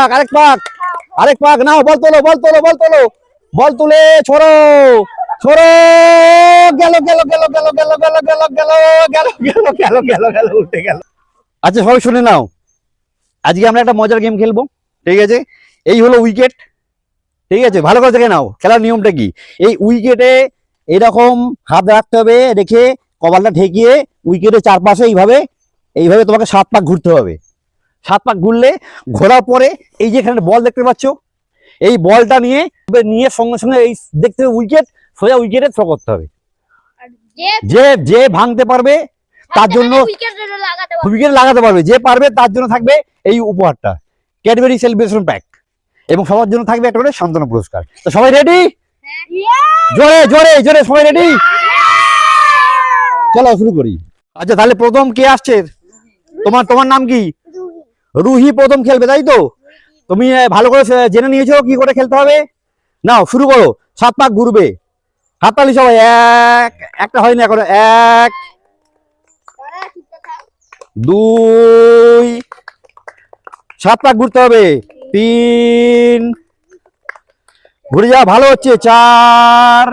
পাক আরেক পাক আরেক পাক নাও বল তোলো বল তোলো বল তোলো বল তুলে ছোড়ো ছোড়ো গেল গেল গেল গেল গেল গেল গেল গেল গেল গেল গেল গেল গেল উঠে গেল আচ্ছা সবাই শুনে নাও আজকে আমরা একটা মজার গেম খেলব ঠিক আছে এই হলো উইকেট ঠিক আছে ভালো করে দেখে নাও খেলার নিয়মটা কি এই উইকেটে এরকম হাত রাখতে হবে রেখে কপালটা ঠেকিয়ে উইকেটের চারপাশে এইভাবে এইভাবে তোমাকে সাত পাক ঘুরতে হবে সাত পাক ঘুরলে ঘোরার পরে এই যে এখানে বল দেখতে পাচ্ছ এই বলটা নিয়ে নিয়ে সঙ্গে সঙ্গে এই দেখতে হবে উইকেট সোজা উইকেটে থ্রো করতে হবে। যে যে ভাঙতে পারবে তার জন্য উইকেট লাগাতে পারবে। উইকেট লাগাতে পারবে যে পারবে তার জন্য থাকবে এই উপহারটা ক্যাডবেরি সেলিব্রেশন প্যাক এবং সবার জন্য থাকবে একটা করে সান্ত্বনা পুরস্কার। তো সবাই রেডি জোরে জোরে জোরে সবাই রেডি চলো শুরু করি। আচ্ছা তাহলে প্রথম কে আসছে? তোমার তোমার নাম কি? রুহি প্রথম খেলবে, তাই তো? তুমি ভালো করে জেনে নিয়েছো কি করে খেলতে হবে? নাও, শুরু করো। সাত পাক ঘুরবে। হাততালি সবাই, এক, একটা হয়নি এখন, এক, দুই, সাত পাক ঘুরতে হবে। তিন, ঘুরে যাওয়া ভালো হচ্ছে, চার,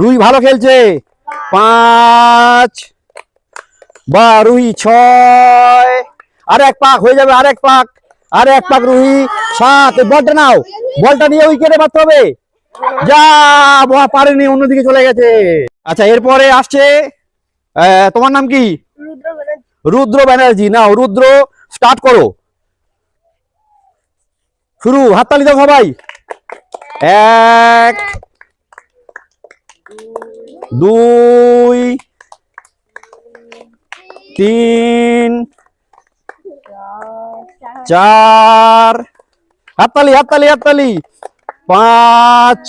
রুই ভালো খেলছে, পাঁচ, বা, রুই ছয় আর এক পাক হয়ে যাবে আর এক পাক আর এক পাক রুহি সাত বলটা নাও বলটা নিয়ে উইকেটে মারতে হবে। যা বাহ, পারেনি অন্যদিকে চলে গেছে। আচ্ছা এরপরে আসছে তোমার নাম কি? রুদ্র ব্যানার্জি। রুদ্র ব্যানার্জি নাও রুদ্র স্টার্ট করো। শুরু হাততালি দাও সবাই। এক দুই তিন চার। হাততালি হাততালি হাততালি। পাঁচ।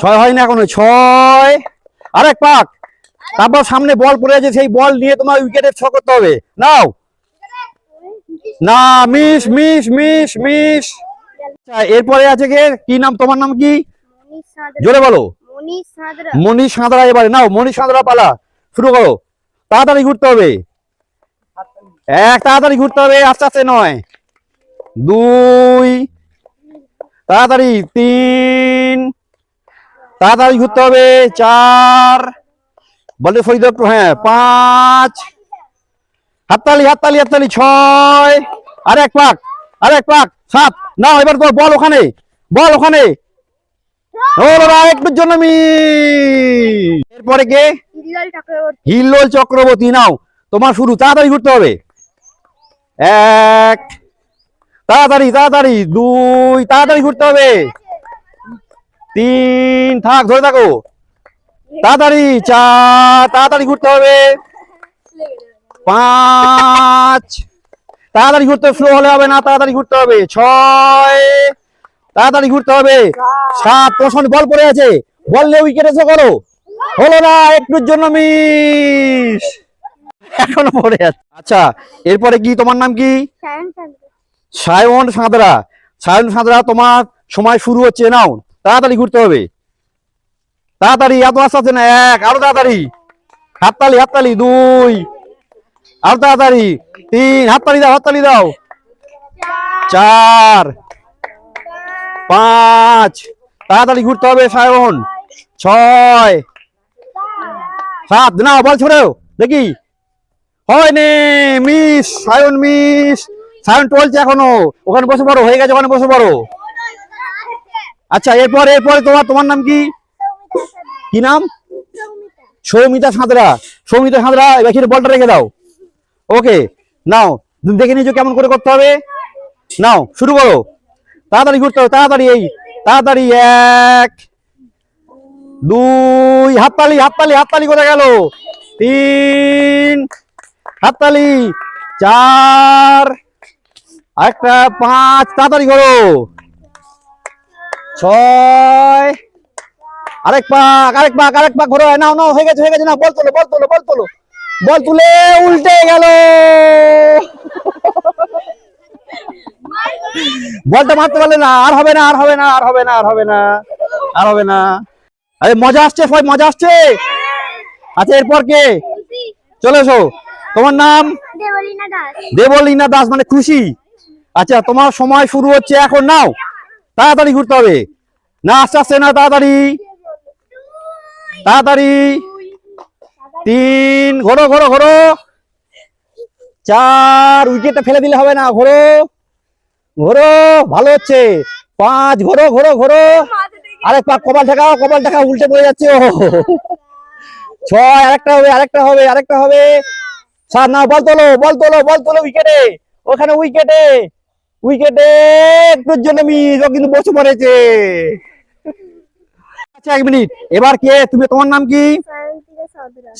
ছয় হয় না এখনও ছয়। আরেক পাক। তারপর সামনে বল পড়ে আছে সেই বল নিয়ে তোমার উইকেটে ছ করতে হবে। নাও। না মিস মিস মিস মিস। আচ্ছা, এরপরে আছে কে? কি নাম তোমার নাম কি? জোরে বলো। মনীষ সাঁতরা এবারে। নাও মনীষ সাঁতরা পালা। শুরু করো। তাড়াতাড়ি ঘুরতে হবে। এক তাড়াতাড়ি ঘুরতে হবে আস্তে আস্তে নয়। দুই তাড়াতাড়ি তিন তাড়াতাড়ি ঘুরতে হবে চার বলে একটু হ্যাঁ পাঁচ হাততালি হাততালি হাততালি ছয় আর এক পাক আর এক পাক সাত না এবার তো বল ওখানে বল ওখানে। একটুর জন্য এরপরে কে? হিল্লোল চক্রবর্তী নাও তোমার শুরু তাড়াতাড়ি ঘুরতে হবে। এক। তাড়াতাড়ি তাড়াতাড়ি। দুই, তাড়াতাড়ি ঘুরতে হবে। তিন, থাক, ধরে থাকো। তাড়াতাড়ি, চার, তাড়াতাড়ি ঘুরতে হবে। পাঁচ। তাড়াতাড়ি ঘুরতে স্লো হলে হবে না, তাড়াতাড়ি ঘুরতে হবে। ছয়। তাড়াতাড়ি ঘুরতে হবে। সাত, তোমার বল পড়ে আছে। বল নিয়ে উইকেট এসে করো। হলো না, একটুর জন্য মিস এখনও পড়ে আছে। আচ্ছা এরপরে কি তোমার নাম কি? সায়ন সাঁতরা। সায়ন সাঁতরা। তোমার সময় শুরু হচ্ছে নাও তাড়াতাড়ি ঘুরতে হবে। তাড়াতাড়ি এত আস্তে আস্তে না এক আরও তাড়াতাড়ি। হাততালি হাততালি দুই আরও তাড়াতাড়ি। তিন হাততালি দাও হাততালি দাও। চার পাঁচ তাড়াতাড়ি ঘুরতে হবে সায়ন। ছয় সাত না বল ছোড়ো দেখি। হয়নি, মিস, সায়ন মিস, সায়ন টলছে এখনও। ওখানে বসে পড়ো, হয়ে গেছে ওখানে বসে পড়ো। আচ্ছা এরপর, এরপরে তোমার তোমার নাম কি? কি নাম? সৌমিতা সাঁতরা। সৌমিতা সাঁতরা, এবার বলটা রেখে দাও। ওকে, নাও, দেখে নিয়েছো কেমন করে করতে হবে? নাও, শুরু করো। তাড়াতাড়ি ঘুরতে হবে, তাড়াতাড়ি এই, তাড়াতাড়ি এক, দুই, হাততালি হাততালি হাততালি করে গেল? তিন হাততালি চার, আরেকটা পাঁচ, তাড়াতাড়ি করো। ছয়, আরেক পাক আরেক পাক আরেক পাক ঘোরো নাও নাও, হয়ে গেছে হয়ে গেছে না বল তোলো বল তোলো বল তোলো। বল তুলে উল্টে গেল। বলটা মারতে পারলে না, আর হবে না, আর হবে না, আর হবে না, আর হবে না, আর হবে না। আরে, মজা আসছে, সবাই মজা আসছে। আচ্ছা এরপর কে? চলে এসো। তোমার নাম? দেবলীনা দাস। দাস মানে খুশি। আচ্ছা তোমার সময় শুরু হচ্ছে এখন নাও। তাড়াতাড়ি ঘুরতে হবে। না আস্তে আস্তে না তাড়াতাড়ি। তাড়াতাড়ি। তিন ঘোরো ঘোরো ঘোরো। চার উইকেটটা ফেলে দিলে হবে না ঘোরো। ঘোরো ভালো হচ্ছে। পাঁচ ঘোরো ঘোরো ঘোরো। আরেক পাক কপাল ঠেকাও কপাল ঠেকাও উল্টে পড়ে যাচ্ছে ও। ছয় আরেকটা হবে আরেকটা হবে আরেকটা হবে। সাত না, বল তোলো বল তোলো বল তোলো উইকেটে ওখানে উইকেটে উইকেটে একটুর জন্য মিস, ও কিন্তু বসে পড়েছে। আচ্ছা এক মিনিট। এবার কে? তুমি, তোমার নাম কি?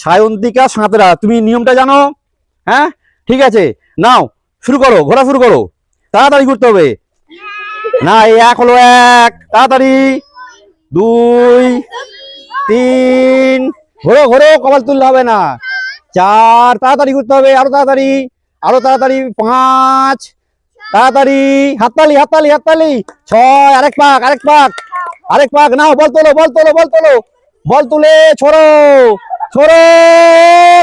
সায়ন্তিকা সাঁতরা। তুমি নিয়মটা জানো? হ্যাঁ? ঠিক আছে। নাও, শুরু করো, ঘোরা শুরু করো। তাড়াতাড়ি ঘুরতে হবে। না এক হলো এক। তাড়াতাড়ি। দুই, তিন। ঘোরো ঘোরো, কপাল তুললে হবে না। চার তাড়াতাড়ি ঘুরতে হবে আরও তাড়াতাড়ি আরও তাড়াতাড়ি পাঁচ তাড়াতাড়ি হাততালি হাততালি হাততালি ছয় আরেক পাক আরেক পাক আরেক পাক নাও বল তোলো বল তোলো বল তোলো বল তুলে ছোড়ো ছোড়ো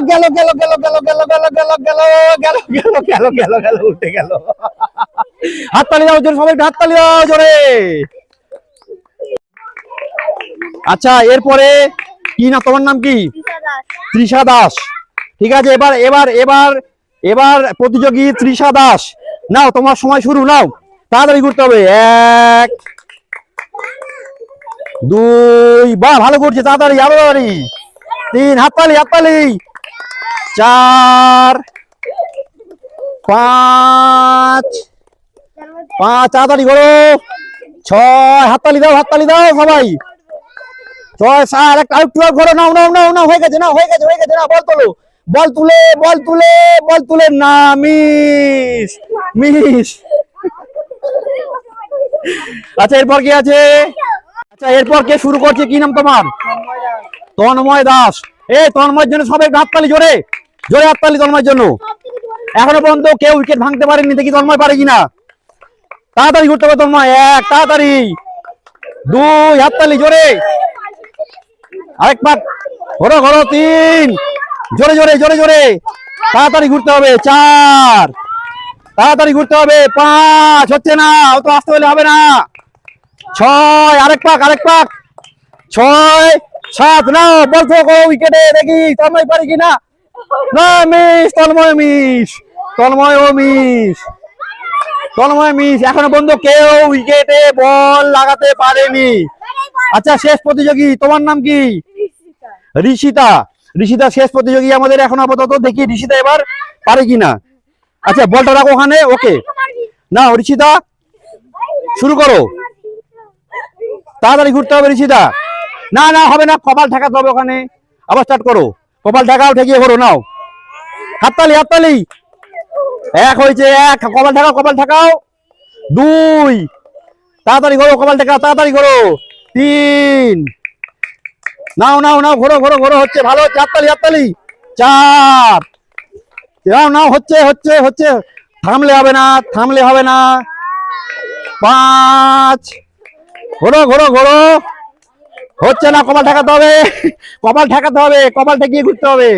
গেল গেল গেল গেল গেল গেল গেল গেল গেল গেল গেল গেল গেল উঠে গেল হাততালি দাও জোরে সবাই হাততালি দাও জোরে আচ্ছা এরপরে কি না তোমার নাম কি তৃষা দাস ঠিক আছে, এবার এবার এবার এবার প্রতিযোগী তৃষা দাস। নাও, তোমার সময় শুরু, নাও। তাড়াতাড়ি করতে হবে। এক, দুই, বা, ভালো করছে, তাড়াতাড়ি, আরও তাড়াতাড়ি। তিন, হাততালি হাততালি। চার, পাঁচ পাঁচ, তাড়াতাড়ি করো। ছয়, হাততালি দাও হাততালি দাও সবাই। ছয়, সাত, একটা, আরেকটু ঘোরো নাও নাও নাও নাও, হয়ে গেছে না হয়ে গেছে হয়ে গেছে না বল তোলো। বল তুলে বল তুলে বল তুলে। না, মিস মিস। আচ্ছা এরপর কি আছে? আচ্ছা এরপর কে শুরু করছে? কি নাম তোমার? তন্ময় দাস। এই তন্ময়ের জন্য সবাই হাততালি জোরে। জোরে হাততালি তন্ময়ের জন্য। এখনও পর্যন্ত কেউ উইকেট ভাঙতে পারেনি দেখি তন্ময় পারে কিনা। তাড়াতাড়ি ঘুরতে হবে তন্ময়। এক, তাড়াতাড়ি। দুই হাততালি জোরে। আরেক পাক ঘোরো ঘোরো, তিন। জোরে জোরে জোরে জোরে। তাড়াতাড়ি ঘুরতে হবে, চার। তাড়াতাড়ি ঘুরতে হবে, পাঁচ। হচ্ছে না অত আসতে হলে হবে না। ছয়, আরেক পাক আরেক পাক। ছয়, সাত, না বলছো গো উইকেটে দেখি, তন্ময় পারে কিনা? না মিস তন্ময় মিস তন্ময় ও মিস তন্ময় মিস এখনও পর্যন্ত কেউ উইকেটে বল লাগাতে পারেনি। আচ্ছা শেষ প্রতিযোগী, তোমার নাম কি? ঋষিতা। ঋষিতা শেষ প্রতিযোগী আমাদের এখন আপাতত। দেখি ঋষিতা এবার পারে কিনা। আচ্ছা বলটা রাখো ওখানে, ওকে। না ঋষিতা শুরু করো। তাড়াতাড়ি ঘুরতে হবে ঋষিতা না না, হবে না, কপাল ঠেকাতে হবে ওখানে। আবার স্টার্ট করো। কপাল ঠেকাও, ঠেকিয়ে করো নাও। হাততালি হাততালি। এক হয়েছে, এক। কপাল ঠেকাও কপাল ঠেকাও। দুই। তাড়াতাড়ি করো কপাল ঠেকাও, তাড়াতাড়ি করো তিন। নাও নাও নাও, ঘোরো ঘোরো ঘোরো, হচ্ছে, ভালো হাততালি হাততালি। চার। নাও নাও, হচ্ছে হচ্ছে হচ্ছে। থামলে হবে না, থামলে হবে না। পাঁচ। ঘোরো ঘোরো ঘোরো। হচ্ছে না, কপাল ঠেকাতে হবে। কপাল ঠেকাতে হবে কপাল ঠেকিয়ে ঘুরতে হবে।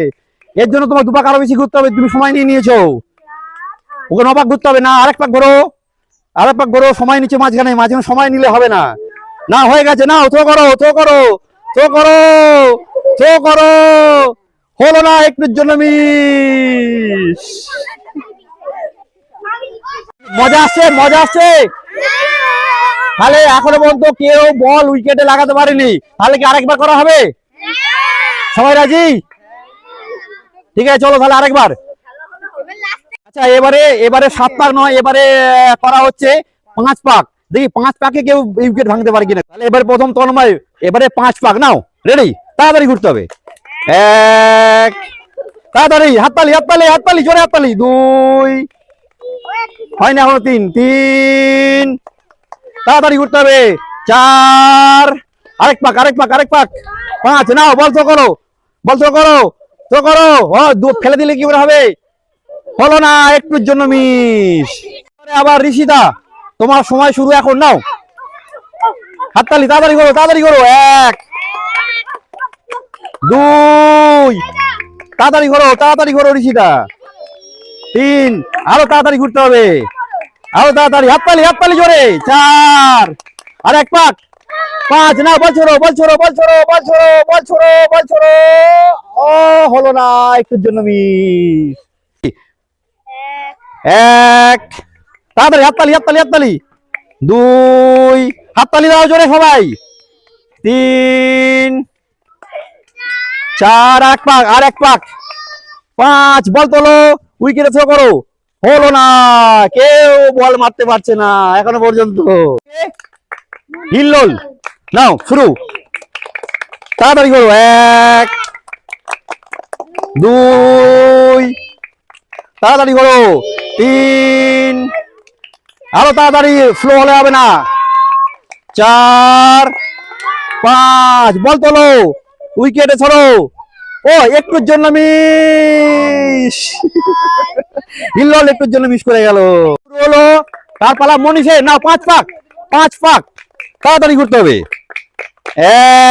এর জন্য তোমার দুপাক আরও বেশি ঘুরতে হবে, তুমি সময় নিয়ে নিয়েছো। ওকে নপাক ঘুরতে হবে না, আরেক পাক ঘোরো। আরেক পাক ঘোরো, সময় নিচ্ছে মাঝখানে মাঝখানে সময় নিলে হবে না। না, হয়ে গেছে না থ্রো করো থ্রো করো। থ্রো করো থ্রো করো। হলো না একটুর জন্য মিস। মজা আসছে মজা আসছে। তাহলে এখনও পর্যন্ত কেউ বল উইকেটে লাগাতে পারেনি। তাহলে কি আরেকবার করা হবে? সবাই রাজি? ঠিক আছে, চলো তাহলে আরেকবার। আচ্ছা এবারে এবারে সাত পাক নয়, এবারে করা হচ্ছে পাঁচ পাক। দেখি পাঁচ পাকে কেউ উইকেট ভাঙতে পারে কিনা? তাহলে এবারে প্রথম তন্ময়, এবারে পাঁচ পাক। নাও রেডি তাড়াতাড়ি ঘুরতে হবে। এক, তাড়াতাড়ি হাততালি হাততালি হাততালি জোরে হাততালি দুই, হয় না এখনও তিন তিন। তাড়াতাড়ি ঘুরতে হবে। চার, আরেক পাক আরেক পাক আরেক পাক। পাঁচ, নাও, বল তো করো, বল তো করো তো করো। ও ফেলে দিলে কি করে হবে? হলো না, একটুর জন্য মিস। আবার ঋষিদা তোমার সময় শুরু এখন, নাও। হাততালি, তাড়াতাড়ি করো তাড়াতাড়ি করো। এক, দুই, তাড়াতাড়ি করো তাড়াতাড়ি করো, ঋষিদা। তিন, আরও তাড়াতাড়ি ঘুরতে হবে। আরও তাড়াতাড়ি, হাততালি হাততালি জোরে। চার, আর এক পাক। পাঁচ না বল ছোড়ো বল ছোড়ো বল ছোড়ো। ও, হলো না, একটুর জন্য মিস। এক তাড়াতাড়ি, হাততালি হাততালি হাততালি। দুই, হাততালি দাও জোরে সবাই। তিন, চার, এক পাক, আর এক পাক। পাঁচ, বল তোলো উইকেটে থ্রো করো। হলো না, কেউ বল মারতে পারছে না, এখনও পর্যন্ত। হিল্লোল, নাও, শুরু। তাড়াতাড়ি করো, এক, দুই, তাড়াতাড়ি করো। তিন আরও তাড়াতাড়ি ফ্লো হলে হবে না। চার, পাঁচ, বল তোলো। উইকেটে ছড়ো। ও, একটুর জন্য মিস হিল্লল একটুর জন্য মিস করে গেল। হলো। তার পালা মনীষে। না, পাঁচ পাক পাঁচ পাক তাড়াতাড়ি ঘুরতে হবে।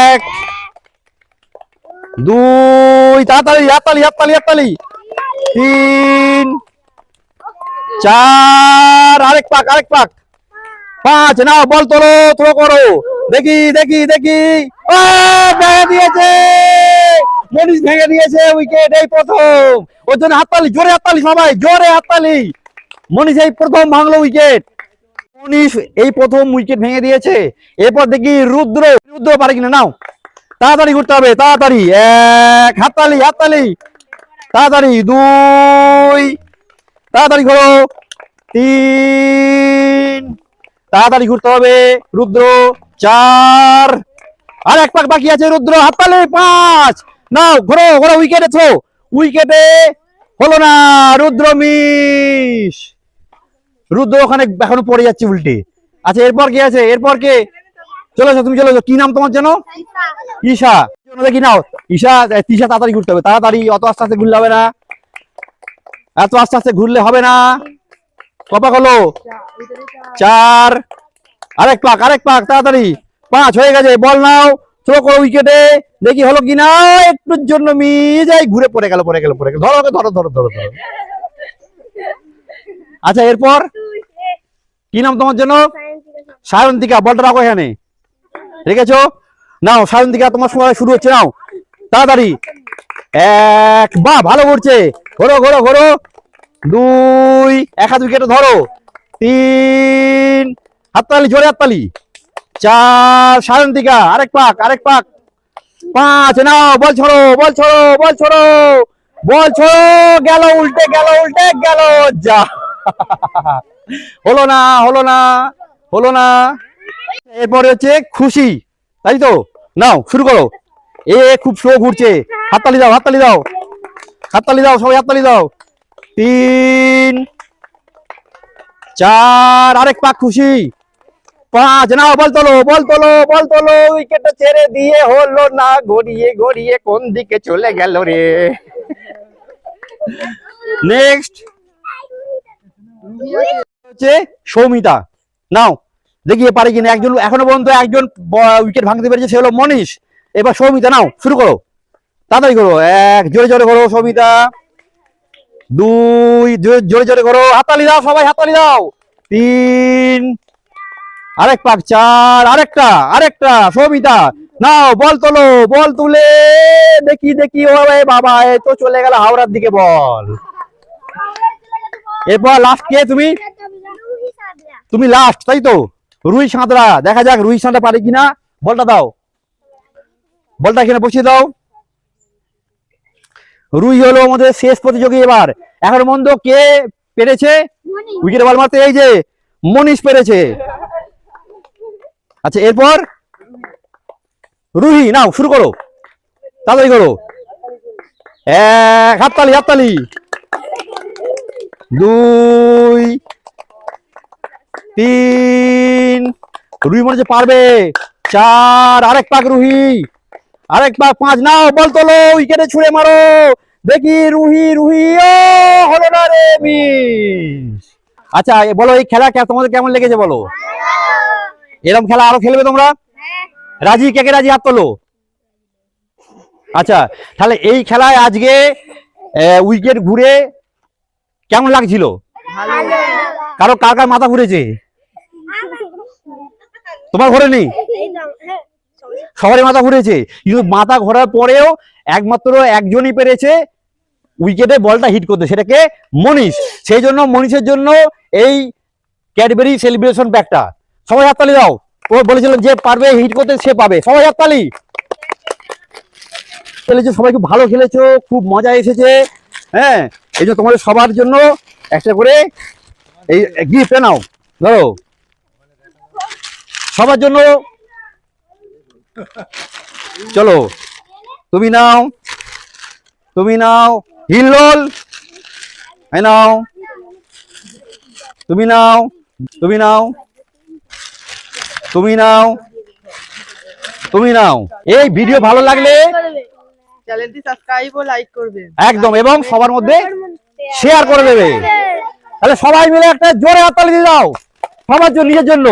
এক, দুই, তাড়াতাড়ি, হাততালি হাততালি হাততালি। তিন চার, আরেক পাক আরেক পাক। পাঁচ না বল তোলো থ্রো করো। দেখি দেখি দেখি। ও, ভেঙে দিয়েছে। মনীষ ভেঙে দিয়েছে উইকেট এই প্রথম। ওর জন্য হাততালি, জোরে হাততালি সবাই, জোরে হাততালি। মনীষ এই প্রথম ভাঙলো উইকেট মনীষ এই প্রথম উইকেট ভেঙে দিয়েছে। এরপর দেখি রুদ্র রুদ্র পারে কিনা, নাও। তাড়াতাড়ি ঘুরতে হবে, তাড়াতাড়ি। এক, হাততালি হাততালি। তাড়াতাড়ি, দুই তাড়াতাড়ি করো। তিন। তাড়াতাড়ি ঘুরতে হবে। রুদ্র চার। আর এক পাক বাকি আছে রুদ্র হাত হাততালি পাঁচ। নাও ঘোরো ঘোরো উইকেটে থ্রো উইকেটে হলো না রুদ্র মিস। রুদ্র ওখানে এখনও পড়ে যাচ্ছে উল্টে। আচ্ছা এরপর কে আছে? এরপর কে? চলে এসো, তুমি চলে এসো। কি নাম তোমার যেন? ঈশা। দেখি নাও? ঈশা তিশা তাড়াতাড়ি ঘুরতে হবে। তাড়াতাড়ি অত আস্তে আস্তে ঘুরলে হবে না। এত আস্তে আস্তে ঘুরলে হবে না। কপা হলো চার। আরেক পাক আরেক পাক, তাড়াতাড়ি। পাঁচ হয়ে গেছে, বল নাও। থ্রো করো উইকেটে দেখি হলো কি না? একটুর জন্য মিস যাই ঘুরে পড়ে গেল পড়ে গেল পড়ে গেল। ধরো ধরো ধরো ধরো ধরো। আচ্ছা এরপর? কি নাম তোমার জন্য? সায়ন্তিকা, বলটা রাখো এখানে। রেখেছো? নাও, সায়ন্তিকা, তোমার সময় শুরু হচ্ছে, নাও। তাড়াতাড়ি। এক, বাহ, ভালো করছে। ঘোরো ঘোরো ঘোরো। দুই, এক হাত উইকেটে ধরো। তিন, হাততালি, জোরে হাততালি। চার সায়ন্তিকা আরেক পাক আরেক পাক। পাঁচ নাও, বল ছড়ো বল ছড়ো বল ছড়ো। বল ছড়ো, গেল উল্টে গেল উল্টে, গেল যা। হলো না হলো না হলো না। এরপরে হচ্ছে খুশি, তাই তো? নাও, শুরু করো। এ, খুব শো ঘুরছে। হাততালি দাও হাততালি দাও। হাততালি দাও, সবাই হাততালি দাও। তিন, চার, আরেক পাক খুশি। পাঁচ, নাও, বল তোলো বল তোলো বল তোলো উইকেটটা ছেড়ে দিয়ে হলো না, গড়িয়ে গড়িয়ে কোন দিকে চলে গেল রে? নেক্সট হচ্ছে সৌমিতা। নাও, দেখিয়ে পারে কিনা, একজন, এখনও পর্যন্ত একজন উইকেট ভাঙতে পেরেছে, সে হলো মনীষ। এবার সৌমিতা, নাও, শুরু করো। তাড়াতাড়ি করো। এক, জোরে জোরে করো সৌমিতা দুই, জোরে- জোরে করো। হাততালি দাও সবাই, হাততালি দাও। তিন, আরেক পাক, চার, আরেকটা আরেকটা সৌমিতা নাও, বল তোলো, বল তুলে। দেখি দেখি, ও বাবা, এ তো চলে গেল হাওড়ার দিকে, বল। এরপর লাস্ট কে তুমি? তুমি লাস্ট তাই তো? রুই সাঁতরা, দেখা যাক রুই সাঁতরা পারে কিনা। বলটা দাও। বলটা এখানে বসিয়ে দাও। রুই হলো আমাদের শেষ প্রতিযোগী এবার। এখন মন্দ কে পেরেছে? উইকেট বল মারতে এই যে মনীষ পেরেছে। আচ্ছা এরপর? রুহি নাও শুরু করো। তাড়াতাড়ি করো। এক হাততালি হাততালি। দুই তিন। রুহি মনে হচ্ছে পারবে। চার আরেক পাক রুহি। আরেক পাক পাঁচ নাও বল তোলো উইকেটে ছুঁড়ে মারো। দেখি রুহি রুহি, ও, হলো না রে মিস আচ্ছা বলো, এই খেলা তোমাদের কেমন লেগেছে বলো? এরকম খেলা আরও খেলবে তোমরা? রাজি? কে কে রাজি হাত তোলো? আচ্ছা তাহলে এই খেলায় আজকে উইকেট ঘুরে কেমন লাগছিল? কারও, কার কার মাথা ঘুরেছে? তোমার ঘোরে নেই? সবারই মাথা ঘুরেছে। কিন্তু মাথা ঘোরার পরেও একমাত্র একজনই পেরেছে। উইকেটে বলটা হিট করতে। সেটাকে মনীষ। সেই জন্য মনীষের জন্য এই ক্যাডবেরি সেলিব্রেশন ব্যাগটা সবাই হাততালি দাও। ও বলেছিলেন যে পারবে হিট করতে সে পাবে। সবাই হাততালি। খেলেছো, সবাই খুব ভালো খেলেছো, খুব মজা এসেছে। হ্যাঁ এই যে তোমাদের সবার জন্য একটা করে এই গিফট নাও। ধরো। সবার জন্য চলো। তুমি নাও। তুমি নাও। হিল্লোল। এই নাও। তুমি নাও। তুমি নাও। তুমি নাও। তুমি নাও। এই ভিডিও ভালো লাগলে চ্যানেলটি সাবস্ক্রাইব ও লাইক করবেন। একদম এবং সবার মধ্যে শেয়ার করে দেবে। তাহলে সবাই মিলে একটা জোরে হাততালি দিয়ে দাও। সবার জন্য নিজের জন্য।